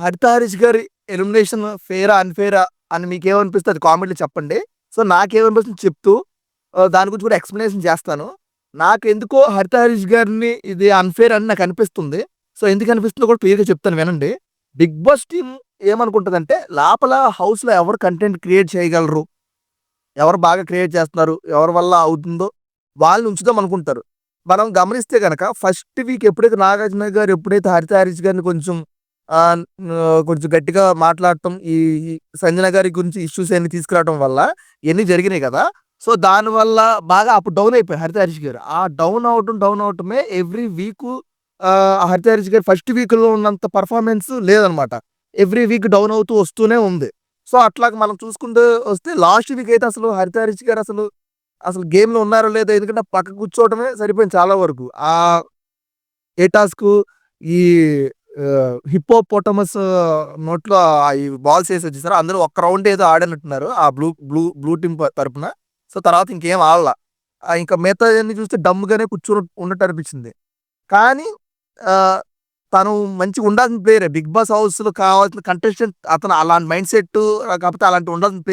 హరిత హరీష్ గారి ఎలిమినేషన్ ఫేరా అన్ఫేరా అని మీకేమనిపిస్తే అది కామెంట్‌లో చెప్పండి. సో, నాకేమనిపిస్తుంది చెప్తూ దాని గురించి కూడా ఎక్స్‌ప్లనేషన్ చేస్తాను. నాకెందుకో హరిత హరీష్ గారిని ఇది అన్ఫేర్ అని నాకు అనిపిస్తుంది సో, ఎందుకు అనిపిస్తుందో కూడా క్లియర్‌గా చెప్తాను వినండి. 'బిగ్ బాస్' టీమ్ ఏమనుకుంటుందంటే లోపల హౌస్‌లో ఎవరు కంటెంట్ క్రియేట్ చేయగలరు? ఎవరు బాగా క్రియేట్ చేస్తున్నారు? ఎవరి వల్ల అవుతుందో వాళ్ళని ఉంచుదాం అనుకుంటారు. మనం గమనిస్తే కనుక ఫస్ట్ వీక్ ఎప్పుడైతే నాగార్జున గారు ఎప్పుడైతే హరిత హరీష్ గారిని కొంచెం కొంచెం గట్టిగా మాట్లాడటం ఈ సంజన గారి గురించి ఇష్యూస్ అన్ని తీసుకురావడం వల్ల ఇవన్నీ జరిగినాయి కదా! సో, దానివల్ల బాగా అప్పుడు డౌన్ అయిపోయి హరిత హరీష్ గారు. ఆ డౌన్ అవటం డౌన్ అవ్వటమే ఎవ్రీ వీకు హరిత హరీష్ గారు ఫస్ట్ వీక్‌లో ఉన్నంత పర్ఫార్మెన్స్ లేదనమాట. ఎవ్రీ వీక్ డౌన్ అవుతూ వస్తూనే ఉంది. సో, అట్లాగా మనం చూసుకుంటూ వస్తే లాస్ట్ వీక్ అయితే అసలు హరిత హరీష్ గారు అసలు, అసలు గేమ్‌లో ఉన్నారో లేదో ఎందుకంటే పక్క కూర్చోవటమే సరిపోయింది చాలా వరకు. ఆ ఏ టాస్క్ ఈ హిప్పోపోటమస్ నోట్లో ఈ బాల్స్ వేసి వచ్చేసారు అందరూ ఒక్క రౌండ్ ఏదో ఆడినట్టున్నారు. ఆ బ్లూ బ్లూ బ్లూ టీమ్ ప తరపున. సో, తర్వాత ఇంకేం ఆడలా ఇంకా మిగతాయన్నీ చూస్తే డమ్‌గానే కూర్చొని ఉన్నట్టు అనిపించింది. కానీ తను మంచిగా ఉండాల్సిన ప్లేయరే. 'బిగ్ బాస్' హౌస్‌లో కావాల్సిన కంటెస్టెంట్ అతను అలాంటి మైండ్ సెట్ కాకపోతే అలాంటి ఉండాల్సిన ప్లే